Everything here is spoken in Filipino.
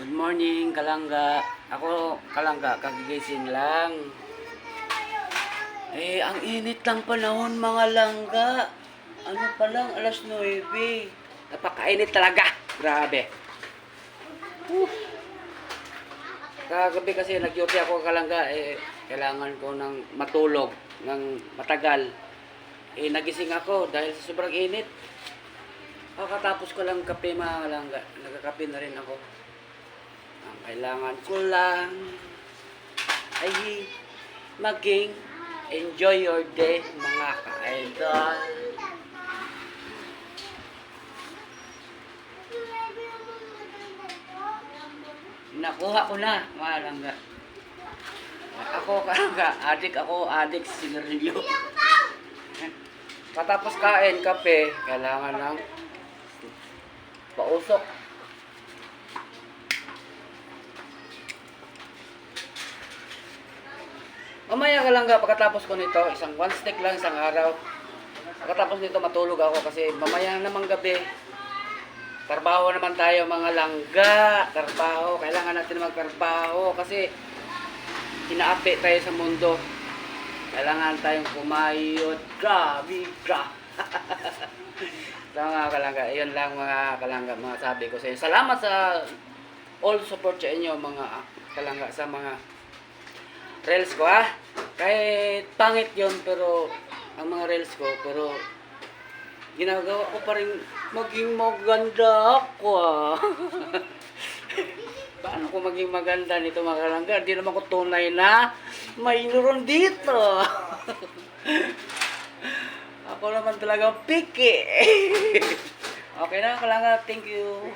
Good morning, Kalangga. Ako, Kalangga, kagigising lang. Eh, ang init ng panahon, mga langga. Ano pa lang, alas 9. Napakainit talaga. Grabe. Whew. Kagabi kasi nag-duty ako kalangga, eh, kailangan ko ng matulog ng matagal. Eh, nagising ako dahil sa sobrang init. Pagkatapos ko lang kape mga kalangga, nagkakape na rin ako. Ang kailangan ko lang ay maging enjoy your day mga ka-idol. Nakuha ko na mga langga. Ako kalangga, adik ako, adik sigarilyo. Patapos kain, kape, kailangan lang pausok. Mamaya ka lang ga, pagkatapos ko nito, isang one stick lang, isang araw. Pagkatapos nito, matulog ako kasi mamaya namang gabi, trabaho naman tayo mga langga, trabaho, kailangan natin magtrabaho kasi inaapi tayo sa mundo. Kailangan tayong kumayot. Grabe ka. so mga kalangga, yun lang mga kalangga, mga sabi ko sa inyo. Salamat sa all support sa inyo mga kalangga sa mga reels ko ha. Kahit pangit yon pero ang mga reels ko pero ginagawa ko pa rin maging maganda ako ah. Paano ko maging maganda nito mga kalangga? Hindi naman ko tunay na may neuron dito. Ako naman talaga piki. okay na kalangga, thank you.